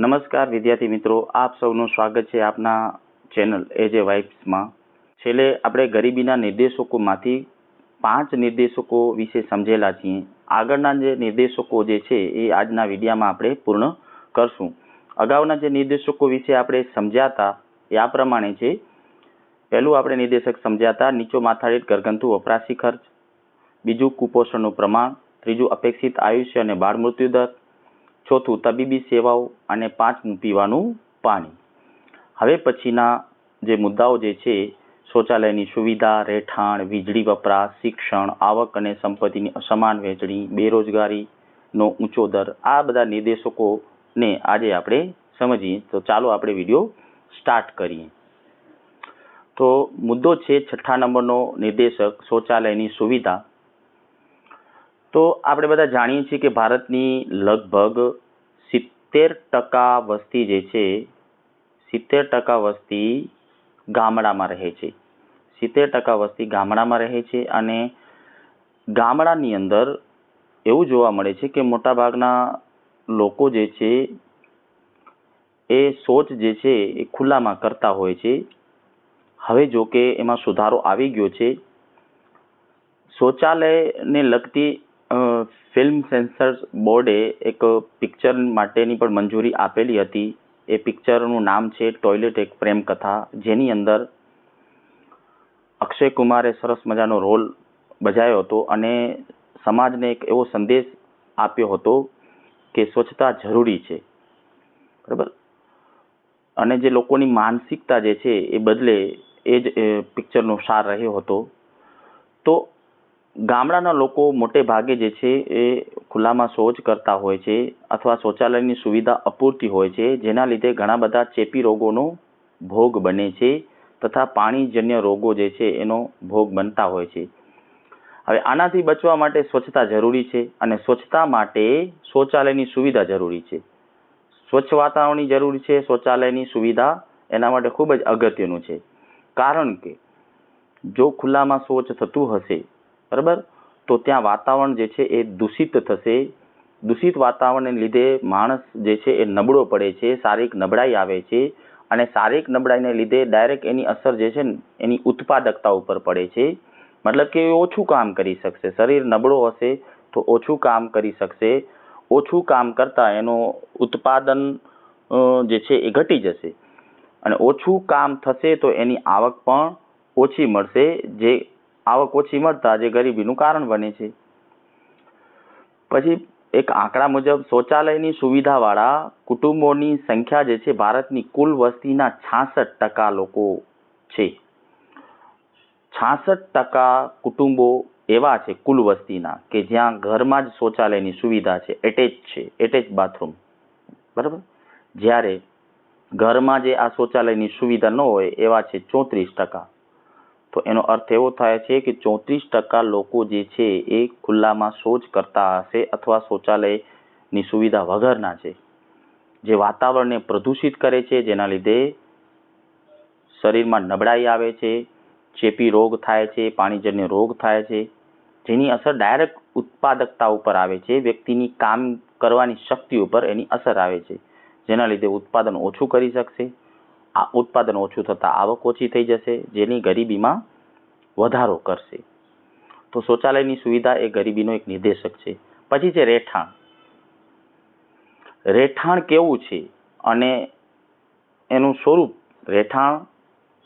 નમસ્કાર વિદ્યાર્થી મિત્રો, આપ સૌનું સ્વાગત છે આપના ચેનલ એજ એ વાઇફ્સમાં. છેલ્લે આપણે ગરીબીના નિર્દેશકોમાંથી પાંચ નિર્દેશકો વિશે સમજેલા છીએ. આગળના જે નિર્દેશકો જે છે એ આજના વિડીયામાં આપણે પૂર્ણ કરશું. અગાઉના જે નિર્દેશકો વિશે આપણે સમજ્યાતા એ આ પ્રમાણે છે. પહેલું આપણે નિર્દેશક સમજ્યાતા નીચો માથાદીઠ ઘરગથ્થુ વપરાશી ખર્ચ, બીજું કુપોષણનું પ્રમાણ, ત્રીજું અપેક્ષિત આયુષ્ય અને બાળ મૃત્યુ દર ચોથું, તબીબી સેવાઓ અને પાંચમું પીવાનું પાણી. હવે પછીના જે મુદ્દાઓ જે છે, શૌચાલયની સુવિધા, રહેઠાણ, વીજળી વપરાશ, શિક્ષણ, આવક અને સંપત્તિની અસમાન વહેંચણી, બેરોજગારીનો ઊંચો દર, આ બધા નિર્દેશકોને આજે આપણે સમજીએ. તો ચાલો આપણે વીડિયો સ્ટાર્ટ કરીએ. તો મુદ્દો છે, છઠ્ઠા નંબરનો નિર્દેશક, શૌચાલયની સુવિધા. તો આપણે બધા જાણીએ છીએ કે ભારતની લગભગ સિત્તેર ટકા વસ્તી જે છે, સિત્તેર ટકા વસ્તી ગામડામાં રહે છે. સિત્તેર ટકા વસ્તી ગામડામાં રહે છે અને ગામડાની અંદર એવું જોવા મળે છે કે મોટાભાગના લોકો જે છે, એ શૌચ જે છે એ ખુલ્લામાં કરતા હોય છે. હવે જો કે એમાં સુધારો આવી ગયો છે. શૌચાલયને લગતી ફિલ્મ સેન્સર્સ બોર્ડે એક પિક્ચર માટેની પણ મંજૂરી આપેલી હતી. એ પિક્ચરનું નામ છે ટોયલેટ એક પ્રેમ કથા, જેની અંદર અક્ષય કુમારે સરસ મજાનો રોલ બજાવ્યો હતો અને સમાજને એક એવો સંદેશ આપ્યો હતો કે સ્વચ્છતા જરૂરી છે. બરાબર? અને જે લોકોની માનસિકતા જે છે એ બદલે એ જ પિક્ચરનો સાર રહ્યો હતો. તો ગામડાના લોકો મોટે ભાગે જે છે એ ખુલ્લામાં શૌચ કરતા હોય છે અથવા શૌચાલયની સુવિધા અપૂરતી હોય છે, જેના લીધે ઘણા બધા ચેપી રોગોનો ભોગ બને છે તથા પાણીજન્ય રોગો જે છે એનો ભોગ બનતા હોય છે. હવે આનાથી બચવા માટે સ્વચ્છતા જરૂરી છે અને સ્વચ્છતા માટે શૌચાલયની સુવિધા જરૂરી છે. સ્વચ્છ વાતાવરણની જરૂરી છે, શૌચાલયની સુવિધા એના માટે ખૂબ જ અગત્યનું છે. કારણ કે જો ખુલ્લામાં શૌચ થતું હશે બરાબર? તો ત્યાં વાતાવરણ જે છે એ દૂષિત થશે. દૂષિત વાતાવરણને લીધે માણસ જે છે એ નબળો પડે છે, શારીરિક નબળાઈ આવે છે અને શારીરિક નબળાઈને લીધે ડાયરેક્ટ એની અસર જે છે ને એની ઉત્પાદકતા ઉપર પડે છે. મતલબ કે એ ઓછું કામ કરી શકશે. શરીર નબળો હશે તો ઓછું કામ કરી શકશે. ઓછું કામ કરતાં એનું ઉત્પાદન જે છે એ ઘટી જશે. અને ઓછું કામ થશે તો એની આવક પણ ઓછી મળશે, જે આવક ઓછી મળતા જે ગરીબીનું કારણ બને છે. પછી એક આંકડા મુજબ શૌચાલયની સુવિધાવાળા કુટુંબોની સંખ્યા જે છે ભારતની કુલ વસ્તીના છાસઠ ટકા લોકો છે. છાસઠ ટકા કુટુંબો એવા છે કુલ વસ્તીના કે જ્યાં ઘરમાં જ શૌચાલયની સુવિધા છે, એટેચ છે, એટેચ બાથરૂમ. બરાબર? જ્યારે ઘરમાં જે આ શૌચાલયની સુવિધા ન હોય એવા છે ચોત્રીસ ટકા. તો એનો અર્થ એવો થાય છે કે ચોત્રીસ ટકા લોકો જે છે એ ખુલ્લામાં શૌચ કરતા હશે અથવા શૌચાલયની સુવિધા વગરના છે. જે વાતાવરણને પ્રદૂષિત કરે છે, જેના લીધે શરીરમાં નબળાઈ આવે છે, ચેપી રોગ થાય છે, પાણીજન્ય રોગ થાય છે, જેની અસર ડાયરેક્ટ ઉત્પાદકતા ઉપર આવે છે, વ્યક્તિની કામ કરવાની શક્તિ ઉપર એની અસર આવે છે, જેના લીધે ઉત્પાદન ઓછું કરી શકશે. ઉત્પાદન ઓછું થતાં આવક ઓછી થઈ જશે, જેની ગરીબીમાં વધારો કરશે. તો શૌચાલયની સુવિધા એ ગરીબીનો એક નિર્દેશક છે. પછી છે રહેઠાણ. રહેઠાણ કેવું છે? અને એનું સ્વરૂપ, રહેઠાણ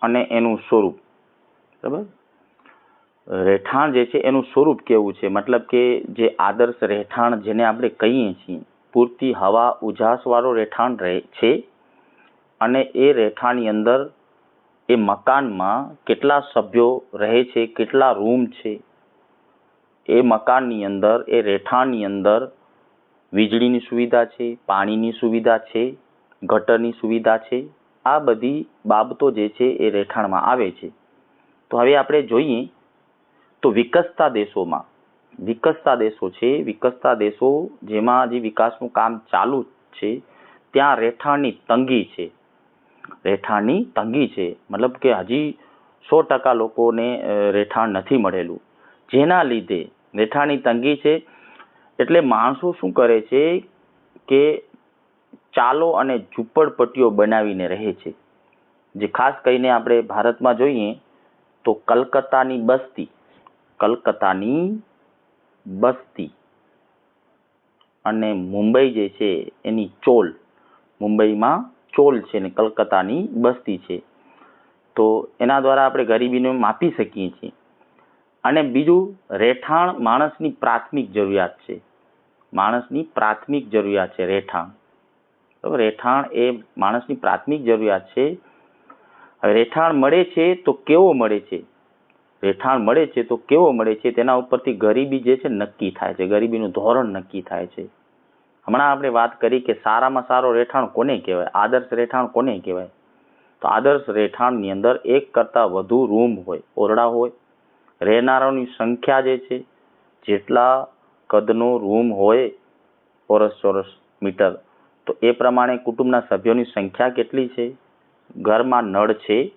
અને એનું સ્વરૂપ. બરાબર? રહેઠાણ જે છે એનું સ્વરૂપ કેવું છે? મતલબ કે જે આદર્શ રહેઠાણ જેને આપણે કહીએ છીએ, પૂરતી હવા ઉજાસવાળો રહેઠાણ રહે છે અને એ રહેઠાણની અંદર એ મકાનમાં કેટલા સભ્યો રહે છે, કેટલા રૂમ છે, એ મકાનની અંદર, એ રહેઠાણની અંદર વીજળીની સુવિધા છે, પાણીની સુવિધા છે, ગટરની સુવિધા છે, આ બધી બાબતો જે છે એ રહેઠાણમાં આવે છે. તો હવે આપણે જોઈએ તો વિકસતા દેશોમાં, વિકસતા દેશો છે, વિકસતા દેશો જેમાં જે વિકાસનું કામ ચાલુ છે, ત્યાં રહેઠાણની તંગી છે. રહેઠાણની તંગી છે. મતલબ કે હજી સો ટકા લોકોને રહેઠાણ નથી મળેલું. જેના લીધે રહેઠાણની તંગી છે. એટલે માણસો શું કરે છે કે ચાલો અને ઝૂંપડપટ્ટીઓ બનાવીને રહે છે. જે ખાસ કરીને આપણે ભારતમાં જોઈએ તો કલકત્તાની બસ્તી કલકત્તાની બસ્તી અને મુંબઈ જે છે એની ચોલ મુંબઈમાં ચોલ છે ને કલકત્તાની બસ્તી છે. તો એના દ્વારા આપણે ગરીબીને માપી શકીએ છીએ. અને બીજું, રહેઠાણ માણસની પ્રાથમિક જરૂરિયાત છે. માણસની પ્રાથમિક જરૂરિયાત છે રહેઠાણ. બરાબર? રહેઠાણ એ માણસની પ્રાથમિક જરૂરિયાત છે. હવે રહેઠાણ મળે છે તો કેવો મળે છે? રહેઠાણ મળે છે તો કેવો મળે છે? તેના ઉપરથી ગરીબી જે છે નક્કી થાય છે. ગરીબીનું ધોરણ નક્કી થાય છે. હમણાં આપણે વાત કરી કે સારામાં સારો રહેઠાણ કોને કહેવાય? આદર્શ રહેઠાણ કોને કહેવાય? તો આદર્શ રહેઠાણની અંદર એક કરતાં વધુ રૂમ હોય, ઓરડા હોય. રહેનારાઓની સંખ્યા જે છે, જેટલા કદનો રૂમ હોય ચોરસ ચોરસ મીટર, તો એ પ્રમાણે કુટુંબના સભ્યોની સંખ્યા કેટલી છે? ઘરમાં નળ છે,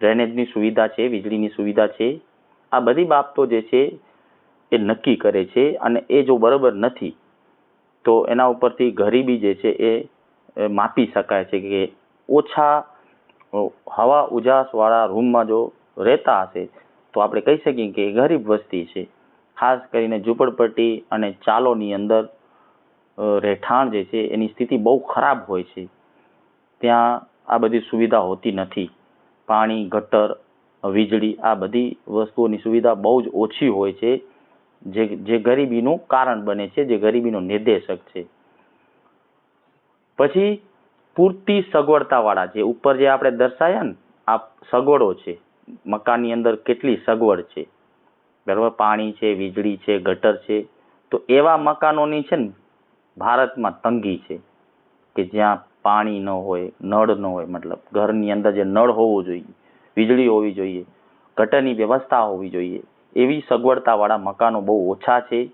ડ્રેનેજની સુવિધા છે, વીજળીની સુવિધા છે. આ બધી બાબતો જે છે, એ નક્કી કરે છે અને એ જો બરાબર નથી તો એના ઉપરથી ગરીબી જે છે એ માપી શકાય છે કે ઓછા હવા ઉજાસવાળા રૂમમાં જો રહેતા હશે, તો આપણે કહી શકીએ કે ગરીબ વસ્તી છે. ખાસ કરીને ઝૂંપડપટ્ટી અને ચાલોની અંદર રહેઠાણ જે છે એની સ્થિતિ બહુ ખરાબ હોય છે. ત્યાં આ બધી સુવિધા હોતી નથી. પાણી, ગટર, વીજળી આ બધી વસ્તુઓની સુવિધા બહુ જ ઓછી હોય છે. જે જે ગરીબીનું કારણ બને છે, જે ગરીબીનો નિર્દેશક છે. પછી પૂરતી સગવડતાવાળા જે ઉપર જે આપણે દર્શાયા ને, આ સગવડો છે. મકાનની અંદર કેટલી સગવડ છે. બરાબર? પાણી છે, વીજળી છે, ગટર છે. તો એવા મકાનોની છે ને, ભારતમાં તંગી છે કે જ્યાં પાણી ન હોય, નળ ન હોય, મતલબ ઘરની અંદર જે નળ હોવો જોઈએ, વીજળી હોવી જોઈએ, ગટરની વ્યવસ્થા હોવી જોઈએ. એવી સગવડતાવાળા મકાનો બહુ ઓછા છે.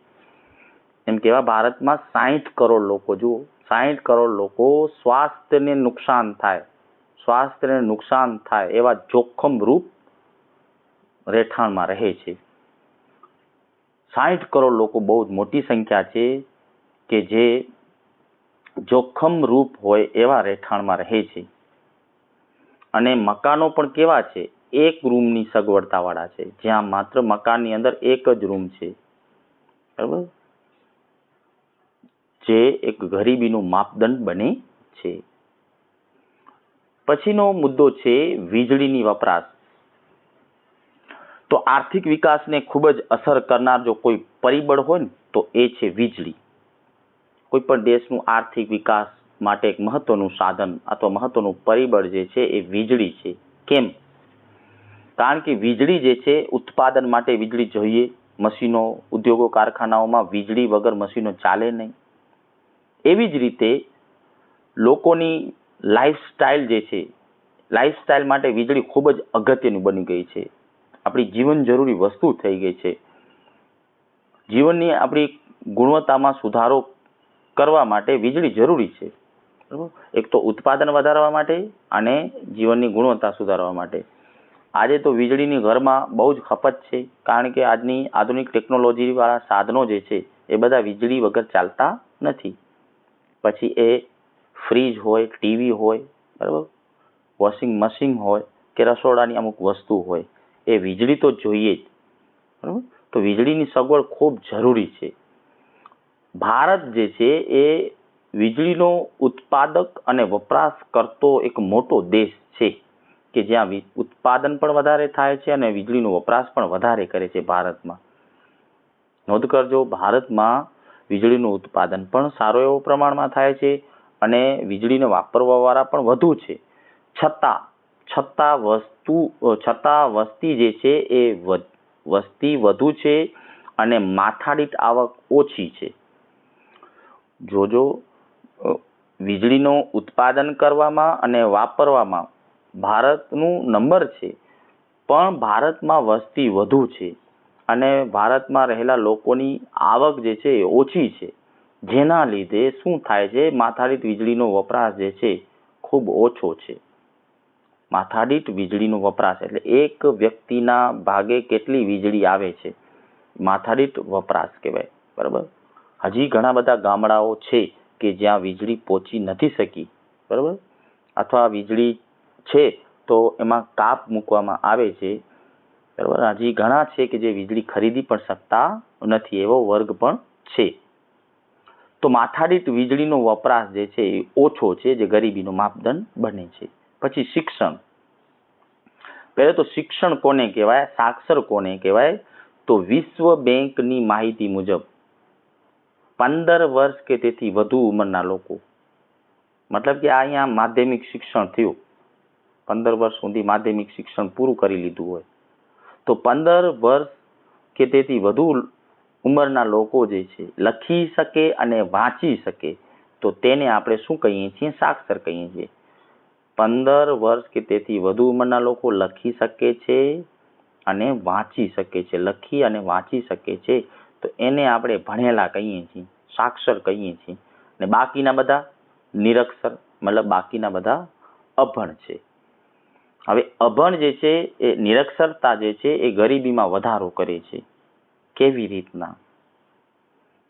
એમ કહેવા ભારતમાં સાહીઠ કરોડ લોકો, જુઓ સાહીઠ કરોડ લોકો સ્વાસ્થ્યને નુકસાન થાય, સ્વાસ્થ્યને નુકસાન થાય એવા જોખમરૂપ રહેઠાણમાં રહે છે. સાહીઠ કરોડ લોકો બહુ જ મોટી સંખ્યા છે કે જે જોખમરૂપ હોય એવા રહેઠાણમાં રહે છે. અને મકાનો પણ કેવા છે? એક રૂમની સગવડતાવાળા છે. જ્યાં માત્ર મકાનની અંદર એક જ રૂમ છે. બરાબર? જે એક ગરીબીનું માપદંડ બને છે. પછીનો મુદ્દો છે વીજળીની વપરાશ. તો આર્થિક વિકાસને ખૂબ જ અસર કરનાર જો કોઈ પરિબળ હોય ને, તો એ છે વીજળી. કોઈ પણ દેશનું આર્થિક વિકાસ માટે એક મહત્વનું સાધન અથવા મહત્વનું પરિબળ જે છે એ વીજળી છે. કેમ? કારણ કે વીજળી જે છે, ઉત્પાદન માટે વીજળી જોઈએ. મશીનો, ઉદ્યોગો, કારખાનાઓમાં વીજળી વગર મશીનો ચાલે નહીં. એવી જ રીતે લોકોની લાઈફસ્ટાઈલ જે છે લાઈફસ્ટાઈલ માટે વીજળી ખૂબ જ અગત્યની બની ગઈ છે. આપણી જીવન જરૂરી વસ્તુ થઈ ગઈ છે. જીવનની આપણી ગુણવત્તામાં સુધારો કરવા માટે વીજળી જરૂરી છે. બરાબર? એક તો ઉત્પાદન વધારવા માટે અને જીવનની ગુણવત્તા સુધારવા માટે. આજે તો વીજળીની ઘરમાં બહુ જ ખપત છે, કારણ કે આજની આધુનિક ટેકનોલોજીવાળા સાધનો જે છે, એ બધા વીજળી વગર ચાલતા નથી. પછી એ ફ્રીજ હોય, ટીવી હોય, બરાબર? વોશિંગ મશીન હોય કે રસોડાની અમુક વસ્તુ હોય, એ વીજળી તો જોઈએ જ. બરાબર? તો વીજળીની સગવડ ખૂબ જરૂરી છે. ભારત જે છે, એ વીજળીનો ઉત્પાદક અને વપરાશ કરતો એક મોટો દેશ છે. કે જ્યાં ઉત્પાદન પણ વધારે થાય છે અને વીજળીનો વપરાશ પણ વધારે કરે છે ભારતમાં. નોંધ કરજો, ભારતમાં વીજળીનું ઉત્પાદન પણ સારો એવો પ્રમાણમાં થાય છે અને વીજળીને વાપરવાવાળા પણ વધુ છે. છતાં છતાં વસ્તુ, છતાં વસ્તી જે છે એ વસ્તી વધુ છે અને માથાદીઠ આવક ઓછી છે. જોજો વીજળીનું ઉત્પાદન કરવામાં અને વાપરવામાં ભારતનું નંબર છે, પણ ભારતમાં વસ્તી વધુ છે અને ભારતમાં રહેલા લોકોની આવક જે છે ઓછી છે. જેના લીધે શું થાય છે, માથાદીઠ વીજળીનો વપરાશ જે છે ખૂબ ઓછો છે. માથાદીઠ વીજળીનો વપરાશ એટલે એક વ્યક્તિના ભાગે કેટલી વીજળી આવે છે. માથાદીઠ વપરાશ કહેવાય, બરાબર? હજી ઘણા બધા ગામડાઓ છે કે જ્યાં વીજળી પહોંચી નથી શકી, બરાબર? અથવા વીજળી છે, તો એમાં કાપ મૂકવામાં આવે છે. બરાબર? હજી ઘણા છે કે જે વીજળી ખરીદી પણ શકતા નથી, એવો વર્ગ પણ છે. તો માથાદીઠ વીજળીનો વપરાશ જે છે એ ઓછો છે, જે ગરીબીનો માપદંડ બને છે. પછી શિક્ષણ. પહેલાં તો શિક્ષણ કોને કહેવાય? સાક્ષર કોને કહેવાય? તો વિશ્વ બેંકની માહિતી મુજબ પંદર વર્ષ કે તેથી વધુ ઉંમરના લોકો. મતલબ કે અહીંયા માધ્યમિક શિક્ષણ થયું. પંદર વર્ષ સુધી માધ્યમિક શિક્ષણ પૂરું કરી લીધું હોય. તો પંદર વર્ષ કે તેથી વધુ ઉંમરના લોકો જે છે, લખી શકે અને વાંચી શકે, તો તેને આપણે શું કહીએ છીએ? સાક્ષર કહીએ છીએ. પંદર વર્ષ કે તેથી વધુ ઉંમરના લોકો લખી શકે છે અને વાંચી શકે છે. લખી અને વાંચી શકે છે, તો એને આપણે ભણેલા કહીએ છીએ, સાક્ષર કહીએ છીએ. અને બાકીના બધા નિરક્ષર, મતલબ બાકીના બધા અભણ છે. હવે અભણ જે છે એ નિરક્ષરતા જે છે એ ગરીબીમાં વધારો કરે છે. કેવી રીતના?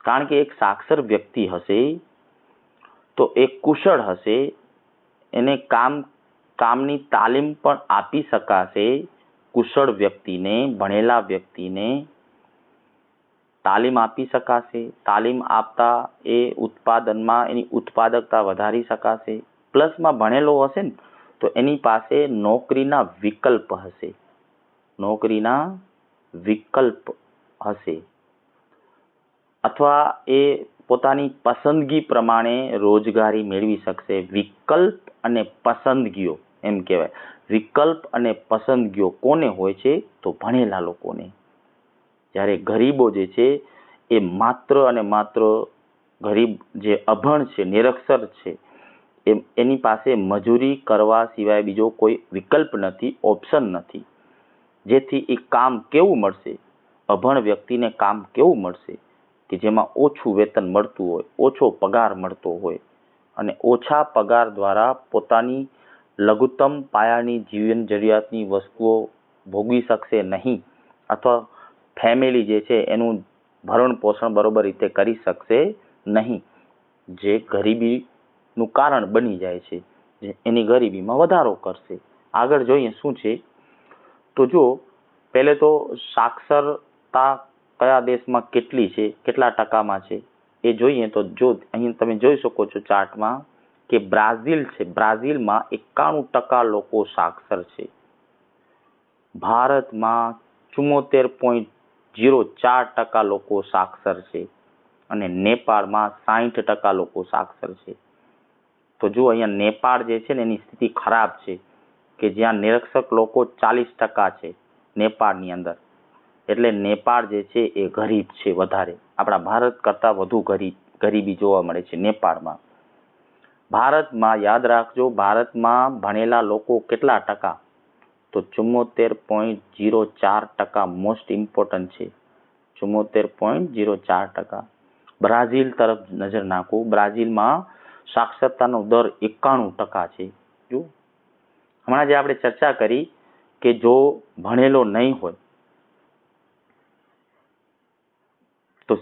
કારણ કે એક સાક્ષર વ્યક્તિ હશે, તો એ કુશળ હશે, એને કામ, કામની તાલીમ પણ આપી શકાશે કુશળ વ્યક્તિને, ભણેલા વ્યક્તિને તાલીમ આપી શકાશે. તાલીમ આપતા એ ઉત્પાદનમાં એની ઉત્પાદકતા વધારી શકાશે. પ્લસમાં ભણેલો હશે ને તો એની પાસે નોકરીના વિકલ્પ હશે. નોકરીના વિકલ્પ હશે. અથવા એ પોતાની પસંદગી પ્રમાણે રોજગારી મેળવી શકશે. વિકલ્પ અને પસંદગીઓ, એમ કહેવાય. વિકલ્પ અને પસંદગીઓ કોને હોય છે? તો ભણેલા લોકોને. જ્યારે ગરીબો જે છે, એ માત્ર અને માત્ર ગરીબ જે અભણ છે, નિરક્ષર છે એ એની પાસે મજૂરી કરવા સિવાય બીજો કોઈ વિકલ્પ નથી ઓપ્શન નથી. જેથી એ કામ કેવું મળશે? અભણ વ્યક્તિને કામ કેવું મળશે? કે જેમાં ઓછું વેતન મળતું હોય, ઓછો પગાર મળતો હોય અને ઓછા પગાર દ્વારા પોતાની લઘુત્તમ પાયાની જીવન જરૂરિયાતની વસ્તુઓ ભોગવી શકશે નહીં અથવા ફેમિલી જે છે એનું ભરણ પોષણ બરોબર રીતે કરી શકશે નહીં. જે ગરીબીનું કારણ બની જાય છે, જે એની ગરીબીમાં વધારો કરશે. આગળ જોઈએ શું છે? તો જો, પહેલે તો સાક્ષરતા કયા દેશમાં કેટલી છે, કેટલા ટકામાં છે, એ જોઈએ તો જો અહીં તમે જોઈ શકો છો ચાર્ટમાં કે બ્રાઝિલ છે, બ્રાઝિલમાં એકાણું ટકા લોકો સાક્ષર છે. ભારતમાં ચુમ્મોતેર પોઈન્ટ જીરો ચાર ટકા લોકો સાક્ષર છે અને નેપાળમાં સાહીઠ ટકા લોકો સાક્ષર છે. તો જો અહીંયા નેપાળ જે છે ને એની સ્થિતિ ખરાબ છે કે જ્યાં નિરક્ષક લોકો ચાલીસ છે નેપાળની અંદર. એટલે નેપાળ જે છે એ ગરીબ છે વધારે. આપણા ભારત કરતાં વધુ ગરીબ, ગરીબી જોવા મળે છે નેપાળમાં. ભારતમાં યાદ રાખજો, ભારતમાં ભણેલા લોકો કેટલા ટકા? તો ચુમ્મોતેર પોઈન્ટ જીરો ચાર ટકા મોસ્ટ ઇમ્પોર્ટન્ટ છે. ચુમ્મોતેર પોઈન્ટ જીરો ચાર ટકા. બ્રાઝિલ તરફ નજર નાખો. બ્રાઝિલમાં સાક્ષરતાનો દર એકાણું ટકા છે. જો હમણાં જે આપણે ચર્ચા કરી કે જો ભણેલો નહીં હોય, તો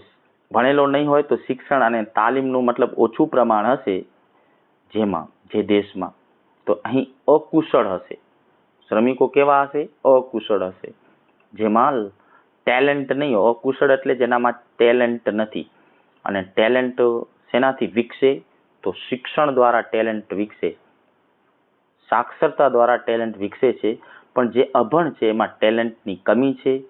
ભણેલો નહીં હોય તો શિક્ષણ અને તાલીમનું મતલબ ઓછું પ્રમાણ હશે જેમાં, જે દેશમાં. તો અહીં અકુશળ હશે. શ્રમિકો કેવા હશે? અકુશળ હશે. જેમાં ટેલેન્ટ નહીં, અકુશળ એટલે જેનામાં ટેલેન્ટ નથી. અને ટેલેન્ટ શેનાથી વિકસે? તો શિક્ષણ દ્વારા ટેલેન્ટ વિકસે. સાક્ષરતા દ્વારા ટેલેન્ટ વિકસે છે, પણ જે અભણ છે એમાં ટેલેન્ટની કમી છે.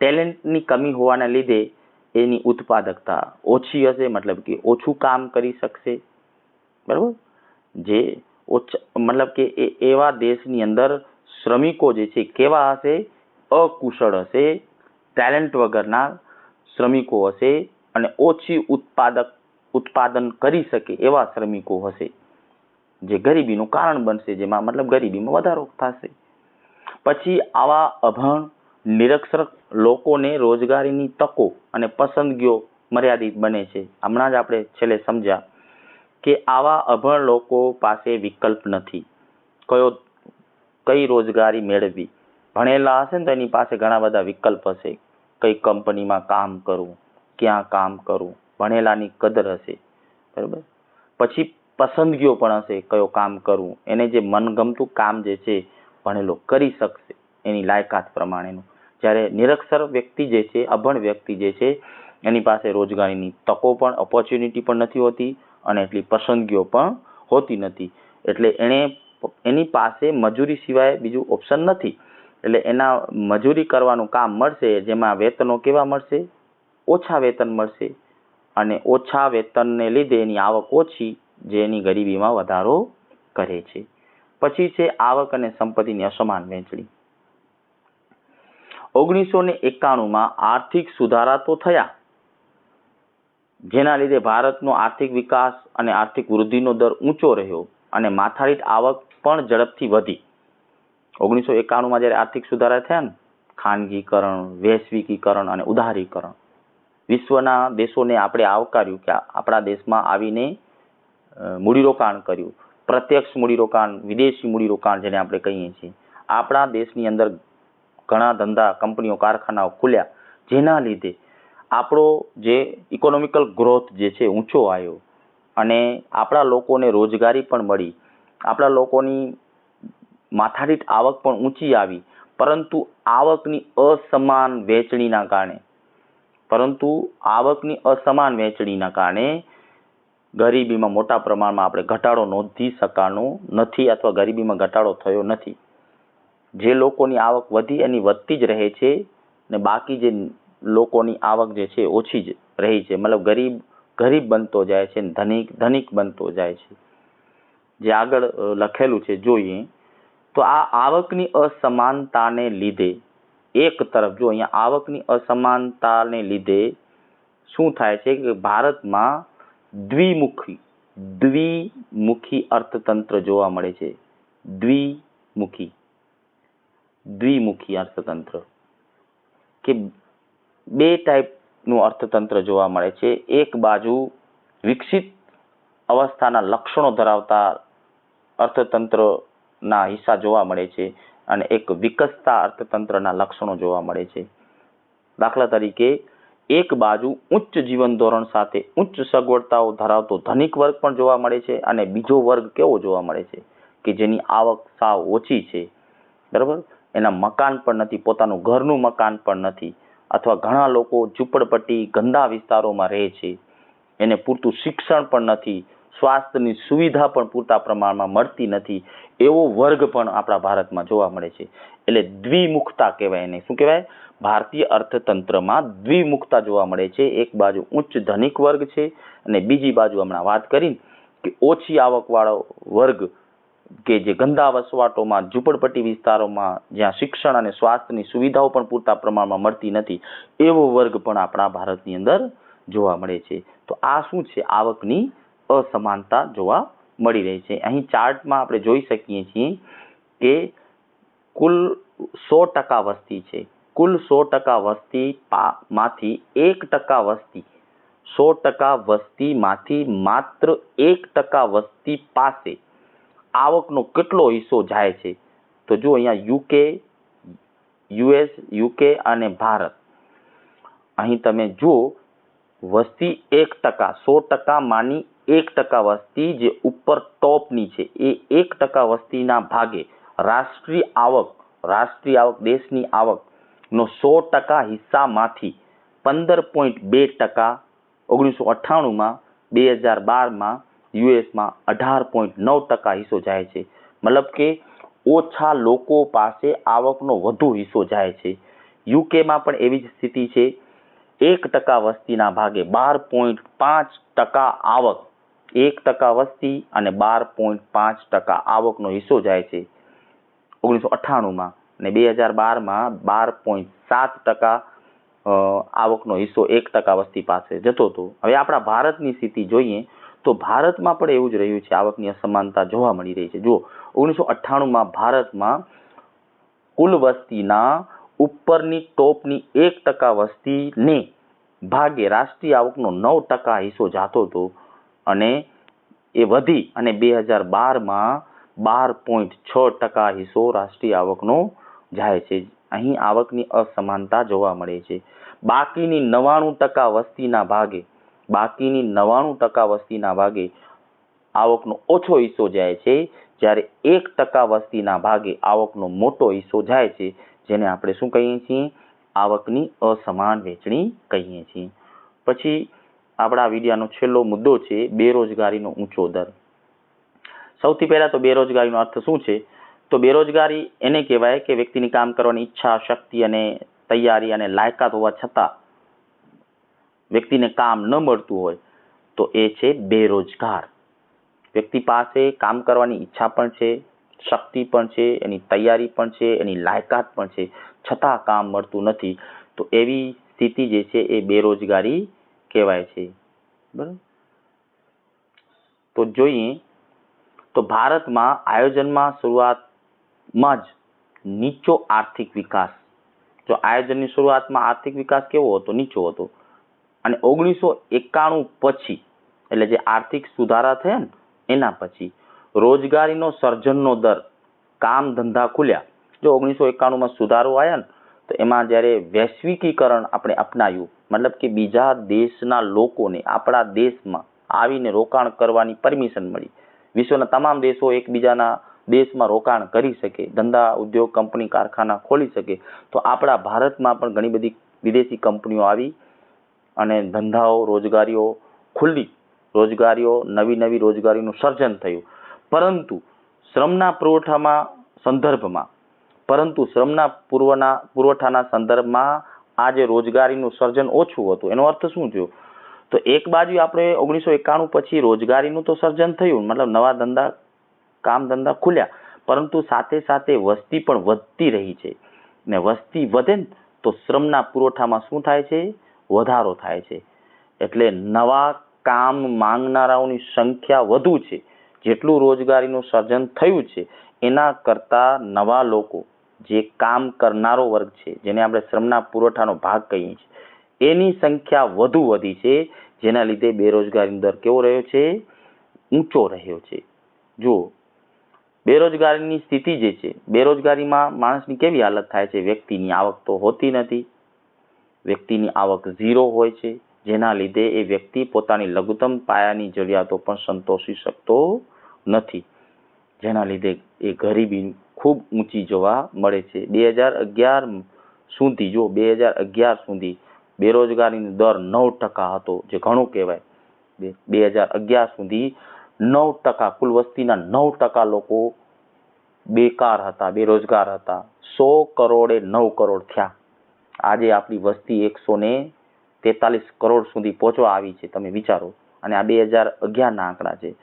ટેલેન્ટની કમી હોવાના લીધે એની ઉત્પાદકતા ઓછી હશે, મતલબ કે ઓછું કામ કરી શકશે. બરાબર? જે ઓછા, મતલબ કે એ, એવા દેશની અંદર શ્રમિકો જે છે કેવા હશે? અકુશળ હશે. ટેલેન્ટ વગરના શ્રમિકો હશે અને ઓછી ઉત્પાદક ઉત્પાદન કરી શકે એવા શ્રમિકો હશે, જે ગરીબીનું કારણ બનશે, જેમાં મતલબ ગરીબીમાં વધારો થશે. પછી આવા અભણ, નિરક્ષર લોકોને રોજગારીની તકો અને પસંદગીઓ મર્યાદિત બને છે. હમણાં જ આપણે છેલ્લે સમજ્યા કે આવા અભણ લોકો પાસે વિકલ્પ નથી. કયો, કઈ રોજગારી મેળવવી? ભણેલા હશે ને તો એની પાસે ઘણા બધા વિકલ્પ હશે. કઈ કંપનીમાં કામ કરવું, ક્યાં કામ કરવું? ભણેલાની કદર હશે. બરાબર? પછી પસંદગીઓ પણ હશે, કયો કામ કરવું. એને જે મનગમતું કામ જે છે, ભણેલો કરી શકશે એની લાયકાત પ્રમાણેનું. જ્યારે નિરક્ષર વ્યક્તિ જે છે, અભણ વ્યક્તિ જે છે, એની પાસે રોજગારીની તકો પણ ઓપોર્ચ્યુનિટી પણ નથી હોતી અને એટલી પસંદગીઓ પણ હોતી નથી. એટલે એણે એની પાસે મજૂરી સિવાય બીજું ઓપ્શન નથી. એટલે એના મજૂરી કરવાનું કામ મળશે, જેમાં વેતનો કેવા મળશે? ઓછા વેતન મળશે. અને ઓછા વેતનને લીધે એની આવક ઓછી, જે એની ગરીબીમાં વધારો કરે છે. પછી છે આવક અને સંપત્તિની અસમાન વહેંચણી. ઓગણીસો ને એકાણુંમાં આર્થિક સુધારા તો થયા, જેના લીધે ભારતનો આર્થિક વિકાસ અને આર્થિક વૃદ્ધિનો દર ઊંચો રહ્યો અને માથાદીઠ આવક પણ ઝડપથી વધી. ઓગણીસો એકાણુંમાં જ્યારે આર્થિક સુધારા થયા ને, ખાનગીકરણ, વૈશ્વિકીકરણ અને ઉદારીકરણ વિશ્વના દેશોને આપણે આવકાર્યું કે આપણા દેશમાં આવીને મૂડીરોકાણ કર્યું. પ્રત્યક્ષ મૂડીરોકાણ, વિદેશી મૂડીરોકાણ જેને આપણે કહીએ છીએ. આપણા દેશની અંદર ઘણા ધંધા, કંપનીઓ, કારખાનાઓ ખુલ્યા. જેના લીધે આપણો જે ઇકોનોમિકલ ગ્રોથ જે છે, ઊંચો આવ્યો. અને આપણા લોકોને રોજગારી પણ મળી. આપણા લોકોની માથાદીઠ આવક પણ ઊંચી આવી. પરંતુ આવકની અસમાન વહેંચણીના કારણે પરંતુ આવકની અસમાન વહેંચણીના કારણે ગરીબીમાં મોટા પ્રમાણમાં આપણે ઘટાડો નોંધી શકાનો નથી અથવા ગરીબીમાં ઘટાડો થયો નથી. જે લોકોની આવક વધી એની વધતી જ રહે છે ને બાકી જે લોકોની આવક જે છે ઓછી જ રહી છે. મતલબ ગરીબ ગરીબ બનતો જાય છે ને ધનિક ધનિક બનતો જાય છે. જે આગળ લખેલું છે જોઈએ, તો આ આવકની અસમાનતાને લીધે એક તરફ જો અહીંયા આવકની અસમાનતાને લીધે શું થાય છે કે ભારતમાં દ્વિમુખી દ્વિમુખી અર્થતંત્ર જોવા મળે છે. દ્વિમુખી દ્વિમુખી અર્થતંત્ર. કે બે ટાઈપનું અર્થતંત્ર જોવા મળે છે. એક બાજુ વિકસિત અવસ્થાના લક્ષણો ધરાવતા અર્થતંત્રના હિસ્સા જોવા મળે છે. અને એક વિકસતા અર્થતંત્રના લક્ષણો જોવા મળે છે. દાખલા તરીકે, એક બાજુ ઉચ્ચ જીવન ધોરણ સાથે ઉચ્ચ સગવડતાઓ ધરાવતો ધનિક વર્ગ પણ જોવા મળે છે અને બીજો વર્ગ કેવો જોવા મળે છે કે જેની આવક સાવ ઓછી છે. બરાબર? એના મકાન પણ નથી, પોતાનું ઘરનું મકાન પણ નથી અથવા ઘણા લોકો ઝૂંપડપટ્ટી ગંદા વિસ્તારોમાં રહે છે. એને પૂરતું શિક્ષણ પણ નથી સ્વાસ્થ્યની સુવિધા પણ પૂરતા પ્રમાણમાં મળતી નથી, એવો વર્ગ પણ આપણા ભારતમાં જોવા મળે છે. એટલે દ્વિમુખતા કહેવાય એને. શું કહેવાય? ભારતીય અર્થતંત્રમાં દ્વિમુખતા જોવા મળે છે. એક બાજુ ઉચ્ચ ધનિક વર્ગ છે અને બીજી બાજુ હમણાં વાત કરી કે ઓછી આવકવાળો વર્ગ કે જે ગંદા વસવાટોમાં, ઝૂંપડપટ્ટી વિસ્તારોમાં જ્યાં શિક્ષણ અને સ્વાસ્થ્યની સુવિધાઓ પણ પૂરતા પ્રમાણમાં મળતી નથી, એવો વર્ગ પણ આપણા ભારતની અંદર જોવા મળે છે. તો આ શું છે? આવકની અસમાનતા જોવા મળી રહી છે. અહીં ચાર્ટમાં આપણે જોઈ શકીએ છીએ કે કુલ સો ટકા વસ્તી છે. કુલ સો ટકા વસ્તી માંથી એક ટકા વસ્તી, સો ટકા વસ્તીમાંથી માત્ર એક ટકા વસ્તી પાસે આવકનો કેટલો હિસ્સો જાય છે? તો જો અહીંયા યુકે, યુએસ, યુકે અને ભારત, અહીં તમે જુઓ વસ્તી એક ટકા, સો ટકા માની એક ટકા વસ્તી જે ઉપર ટોપની છે, એ એક ટકા વસ્તીના ભાગે રાષ્ટ્રીય આવક રાષ્ટ્રીય આવક, દેશની આવકનો સો ટકા હિસ્સામાંથી પંદર પોઈન્ટ બે ટકા ઓગણીસો અઠ્ઠાણુંમાં, બે હજાર બારમાં યુએસમાં અઢાર પોઈન્ટ નવ ટકા હિસ્સો જાય છે. મતલબ કે ઓછા લોકો પાસે આવકનો વધુ હિસ્સો જાય છે. યુકેમાં પણ એવી જ સ્થિતિ છે. એક ટકા વસ્તીના ભાગે બાર પોઈન્ટ પાંચ ટકા આવક એક ટકા વસ્તી અને બાર પોઈન્ટ પાંચ ટકા આવકનો હિસ્સો જાય છે. ઓગણીસો અઠ્ઠાણુંમાં અને બે હજાર બારમાં બાર પોઈન્ટ સાત ટકા આવકનો હિસ્સો એક ટકા વસ્તી પાસે જતો હતો. હવે આપણા ભારતની સ્થિતિ જોઈએ તો ભારતમાં પણ એવું જ રહ્યું છે. આવકની અસમાનતા જોવા મળી રહી છે. જુઓ, ઓગણીસો અઠ્ઠાણુંમાં ભારતમાં કુલ વસ્તીના ઉપરની ટોપની એક ટકા વસ્તીને ભાગે રાષ્ટ્રીય આવકનો નવ ટકા હિસ્સો જાતો હતો. અને એ વધી અને બે હજાર બારમાં બાર પોઈન્ટ છ ટકા હિસ્સો રાષ્ટ્રીય આવકનો જાય છે. અહીં આવકની અસમાનતા જોવા મળે છે. બાકીની નવ્વાણું ટકા વસ્તીના ભાગે, બાકીની નવ્વાણું ટકા વસ્તીના ભાગે આવકનો ઓછો હિસ્સો જાય છે. જ્યારે એક ટકા વસ્તીના ભાગે આવકનો મોટો હિસ્સો જાય છે, જેને આપણે શું કહીએ છીએ? આવકની અસમાન વહેંચણી કહીએ છીએ. પછી આપણા વિડિયાનો છેલ્લો મુદ્દો છે બેરોજગારીનો ઊંચો દર. સૌથી પહેલાં તો બેરોજગારીનો અર્થ શું છે? તો બેરોજગારી એને કહેવાય કે વ્યક્તિની કામ કરવાની ઈચ્છા, શક્તિ અને તૈયારી અને લાયકાત હોવા છતાં વ્યક્તિને કામ ન મળતું હોય તો એ છે બેરોજગાર. વ્યક્તિ પાસે કામ કરવાની ઈચ્છા પણ છે, શક્તિ પણ છે, એની તૈયારી પણ છે, એની લાયકાત પણ છે. છતાં કામ મળતું નથી. તો એવી સ્થિતિ જે છે એ બેરોજગારી કહેવાય છે. બરાબર? તો જોઈએ, તો ભારતમાં આયોજનમાં શરૂઆતમાં જ નીચો આર્થિક વિકાસ. જો આયોજનની શરૂઆતમાં આર્થિક વિકાસ કેવો હતો? નીચો હતો. અને ઓગણીસો એકાણું પછી, એટલે જે આર્થિક સુધારા થયા ને, એના પછી રોજગારીનો સર્જનનો દર, કામ ધંધા ખુલ્યા. જો ઓગણીસો એકાણુંમાં સુધારો આવ્યા ને તો એમાં જ્યારે વૈશ્વિકીકરણ આપણે અપનાવ્યું મતલબ કે બીજા દેશના લોકોને, આપણા દેશમાં આવીને રોકાણ કરવાની પરમિશન મળી. વિશ્વના તમામ દેશો એકબીજાના દેશમાં રોકાણ કરી શકે, ધંધા, ઉદ્યોગ, કંપની, કારખાના ખોલી શકે. તો આપણા ભારતમાં પણ ઘણી બધી વિદેશી કંપનીઓ આવી અને ધંધાઓ, રોજગારીઓ ખુલ્લી, રોજગારીઓ, નવી નવી રોજગારીનું સર્જન થયું. પરંતુ શ્રમના પુરવઠામાં, સંદર્ભમાં પરંતુ શ્રમના પૂર્વના, પુરવઠાના સંદર્ભમાં આ જે રોજગારીનું સર્જન ઓછું હતું, એનો અર્થ શું થયો? તો એક બાજુ આપણે ઓગણીસો એકાણું પછી રોજગારીનું તો સર્જન થયું, મતલબ નવા ધંધા, કામ ધંધા ખુલ્યા, પરંતુ સાથે સાથે વસ્તી પણ વધતી રહી છે. ને વસ્તી વધે ને તો શ્રમના પુરવઠામાં શું થાય છે? વધારો થાય છે. એટલે નવા કામ માંગનારાઓની સંખ્યા વધુ છે. જેટલું રોજગારીનું સર્જન થયું છે, એના કરતાં નવા લોકો જે કામ કરનારો વર્ગ છે, જેને આપણે શ્રમના પુરવઠાનો ભાગ કહીએ છીએ, એની સંખ્યા વધુ વધી છે, જેના લીધે બેરોજગારીનો દર કેવો રહ્યો છે? ઊંચો રહ્યો છે. જુઓ, બેરોજગારીની સ્થિતિ જે છે, બેરોજગારીમાં માણસની કેવી હાલત થાય છે? વ્યક્તિની આવક તો હોતી નથી. વ્યક્તિની આવક ઝીરો હોય છે, જેના લીધે એ વ્યક્તિ પોતાની લઘુત્તમ પાયાની જરૂરિયાતો પણ સંતોષી શકતો નથી. જેના લીધે એ ગરીબી ખૂબ ઊંચી જોવા મળે છે. બે હજાર અગિયાર સુધી, જો બે હજાર અગિયાર સુધી બેરોજગારીનો દર નવ ટકા હતો, જે ઘણું કહેવાય. બે હજાર અગિયાર સુધી નવ ટકા, કુલ વસ્તીના નવ ટકા લોકો બેકાર હતા, બેરોજગાર હતા. સો કરોડે નવ કરોડ થયા. આજે આપણી વસ્તી એકસો ને તેતાલીસ કરોડ સુધી પહોંચવા આવી છે, તમે વિચારો. અને આ બે હજાર અગિયારના આંકડા છે.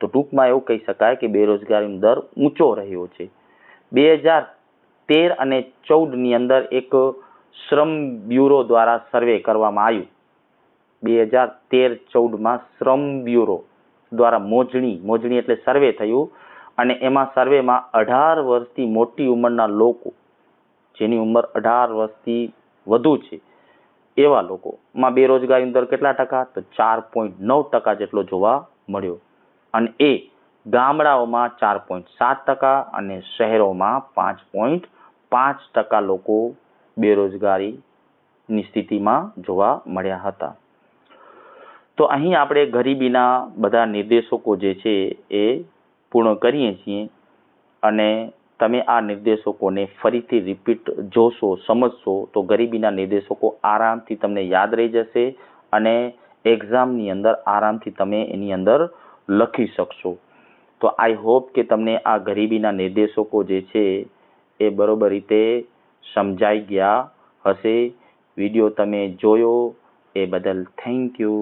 તો ટૂંકમાં એવું કહી શકાય કે બેરોજગારીનો દર ઊંચો રહ્યો છે. બે હજાર તેર અને ચૌદની અંદર એક શ્રમ બ્યુરો દ્વારા સર્વે કરવામાં આવ્યું. બે હજાર તેર ચૌદમાં શ્રમ બ્યુરો દ્વારા મોજણી મોજણી એટલે સર્વે થયું અને એમાં સર્વેમાં અઢાર વર્ષથી મોટી ઉંમરના લોકો, જેની ઉંમર અઢાર વર્ષથી વધુ છે, એવા લોકોમાં બેરોજગારીનો દર કેટલા ટકા? તો ચાર પોઈન્ટ નવ ટકા જેટલો જોવા મળ્યો. અને એ ગામડાઓમાં ચાર પોઈન્ટ સાત ટકા અને શહેરોમાં પાંચ પોઈન્ટ પાંચ ટકા લોકો બેરોજગારીની સ્થિતિમાં જોવા મળ્યા હતા. તો અહીં આપણે ગરીબીના બધા નિર્દેશકો જે છે એ પૂર્ણ કરીએ છીએ અને તમે આ નિર્દેશકોને ફરીથી રિપીટ જોશો, સમજશો, તો ગરીબીના નિર્દેશકો આરામથી તમને યાદ રહી જશે અને એક્ઝામની અંદર આરામથી તમે એની અંદર લખી શકશો. તો આઈ હોપ કે તમને આ ગરીબીના નિર્દેશકો જે છે, એ બરોબર રીતે સમજાઈ ગયા હશે. વીડિયો તમે જોયો, એ બદલ થેન્ક યુ